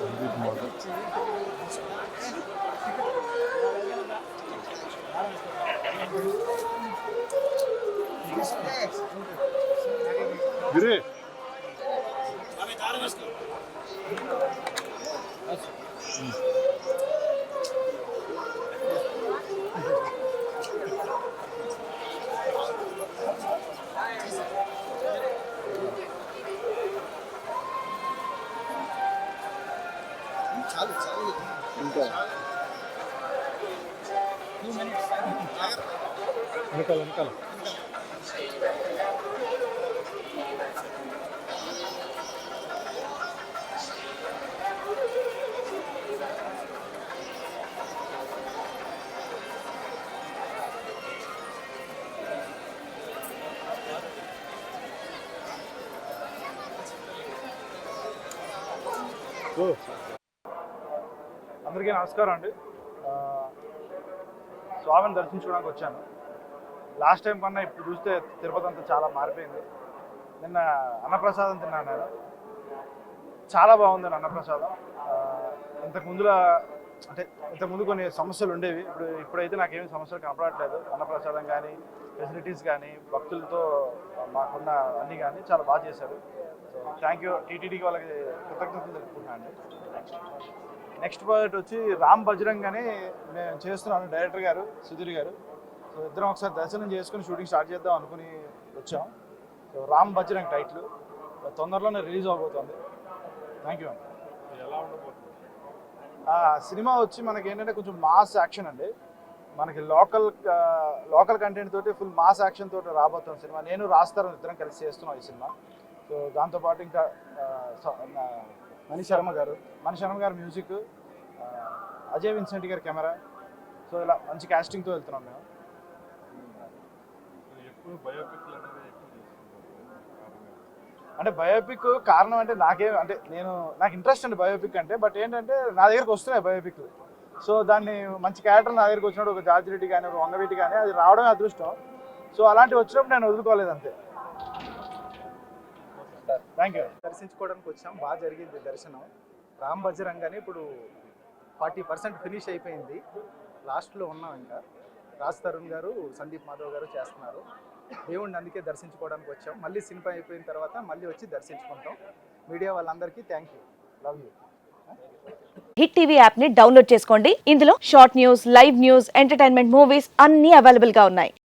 గమ్మ ఉన్నాడు బిర్యానీ సందీప్ మోదీ గిరి ఇంకా వెనకాల వెనకాల అందరికీ నమస్కారం అండి. స్వామిని దర్శించుకోవడానికి వచ్చాను. లాస్ట్ టైం కన్నా ఇప్పుడు చూస్తే తిరుపతి అంతా చాలా మారిపోయింది. నిన్న అన్నప్రసాదం తిన్నాను నేను. చాలా బాగుంది అన్నప్రసాదం. ఇంతకు ముందులా అంటే ఇంతకుముందు కొన్ని సమస్యలు ఉండేవి. ఇప్పుడు ఇప్పుడైతే నాకేమి సమస్యలు కనపడట్లేదు. అన్నప్రసాదం కానీ ఫెసిలిటీస్ కానీ భక్తులతో మాకున్న అన్నీ కానీ చాలా బాగా చేశారు. సో థ్యాంక్ యూ టీటీడీకి వాళ్ళకి కృతజ్ఞతలు తెలుపుకుంటున్నాను అండి. నెక్స్ట్ ప్రాజెక్ట్ వచ్చి రామ్ బజరంగ్ అని నేను చేస్తున్నాను డైరెక్టర్ గారు సుధీర్ గారు. సో ఇద్దరం ఒకసారి దర్శనం చేసుకుని షూటింగ్ స్టార్ట్ చేద్దాం అనుకుని వచ్చాం. సో రామ్ బజరంగ్ టైటిల్ తొందరలోనే రిలీజ్ అవబోతుంది. థ్యాంక్ యూ అండి సినిమా వచ్చి మనకి ఏంటంటే కొంచెం మాస్ యాక్షన్ అండి. మనకి లోకల్ లోకల్ కంటెంట్ తోటి ఫుల్ మాస్ యాక్షన్ తోటి రాబోతుంది సినిమా. నేను రాస్తారు ఇద్దరం కలిసి చేస్తున్నాం ఈ సినిమా. సో దాంతోపాటు ఇంకా మణి శర్మ గారు. మణి శర్మ గారు మ్యూజిక్ అజయ్ విన్సెంట్ గారి కెమెరా. సో ఇలా మంచి casting తో వెళ్తున్నాం మేము. అంటే బయోపిక్ కారణం అంటే నాకే అంటే నేను నాకు ఇంట్రెస్ట్ అండి బయోపిక్ అంటే బట్ ఏంటంటే నా దగ్గరకు వస్తున్నాయి బయోపిక్లు సో దాన్ని మంచి క్యారెక్టర్ నా దగ్గరకు వచ్చినప్పుడు ఒక జార్జ్ రెడ్డి కానీ ఒక వంగవీటి కానీ అది రావడమే అదృష్టం. సో అలాంటివి వచ్చినప్పుడు నేను వదులుకోలేదు అంతే. థ్యాంక్ యూ దర్శించుకోవడానికి వచ్చాం. బాగా జరిగింది దర్శనం. రామ్ బజరంగ్ అని ఇప్పుడు ఫార్టీ పర్సెంట్ ఫినిష్ అయిపోయింది. లాస్ట్లో ఉన్నాం ఇంకా. రాజ్ తరుణ్ గారు సందీప్ మాధవ్ గారు చేస్తున్నారు. దేవుణ్ణి అందుకే దర్శించుకోవడానికి వచ్చాం. మళ్ళీ సినిమా అయిపోయిన తర్వాత మళ్ళీ వచ్చి దర్శించుకుంటాం. మీడియా వాళ్ళందరికీ thank you love you hit TV యాప్ని డౌన్లోడ్ చేసుకోండి. ఇందులో short news live news entertainment movies అన్ని అవైలబుల్గా ఉన్నాయి.